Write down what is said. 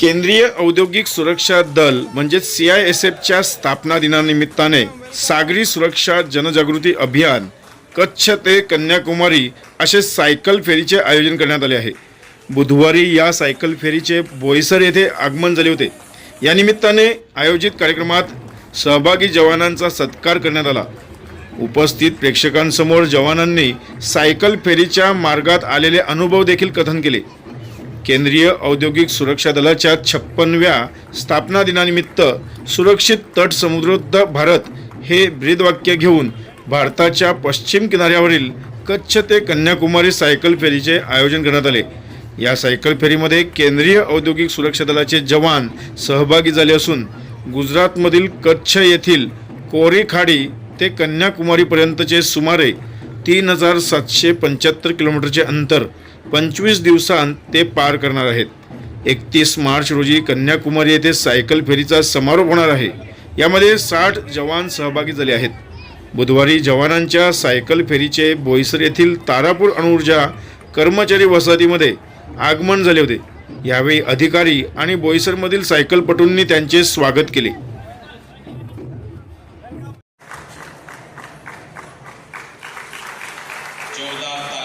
केंद्रीय औद्योगिक सुरक्षा दल म्हणजेच सी आय एस एफच्या स्थापना दिनानिमित्ताने सागरी सुरक्षा जनजागृती अभियान कच्छ ते कन्याकुमारी असे सायकल फेरीचे आयोजन करण्यात आले आहे. बुधवारी या सायकल फेरीचे बोईसर येथे आगमन झाले होते. या निमित्ताने आयोजित कार्यक्रमात सहभागी जवानांचा सत्कार करण्यात आला. उपस्थित प्रेक्षकांसमोर जवानांनी सायकल फेरीच्या मार्गात आलेले अनुभव देखील कथन केले. केंद्रीय औद्योगिक सुरक्षा दलाच्या छप्पनव्या स्थापना दिनानिमित्त सुरक्षित तट समुद्रोद्ध भारत हे ब्रीदवाक्य घेऊन भारताच्या पश्चिम किनाऱ्यावरील कच्छ ते कन्याकुमारी सायकल फेरीचे आयोजन करण्यात आले. या सायकल फेरीमध्ये केंद्रीय औद्योगिक सुरक्षा दलाचे जवान सहभागी झाले असून गुजरातमधील कच्छ येथील कोरी खाडी ते कन्याकुमारीपर्यंतचे सुमारे तीन हजार सातशे पंच्याहत्तर किलोमीटरचे अंतर पंचवीस दिवसांत ते पार करणार आहेत. एकतीस मार्च रोजी कन्याकुमारी येथे सायकल फेरीचा समारोप होणार आहे. यामध्ये साठ जवान सहभागी झाले आहेत. बुधवारी जवानांच्या सायकल फेरीचे बोईसर येथील तारापूर अणुऊर्जा कर्मचारी वसाहतीमध्ये आगमन झाले होते. यावेळी अधिकारी आणि बोईसरमधील सायकलपटूंनी त्यांचे स्वागत केले. Joseph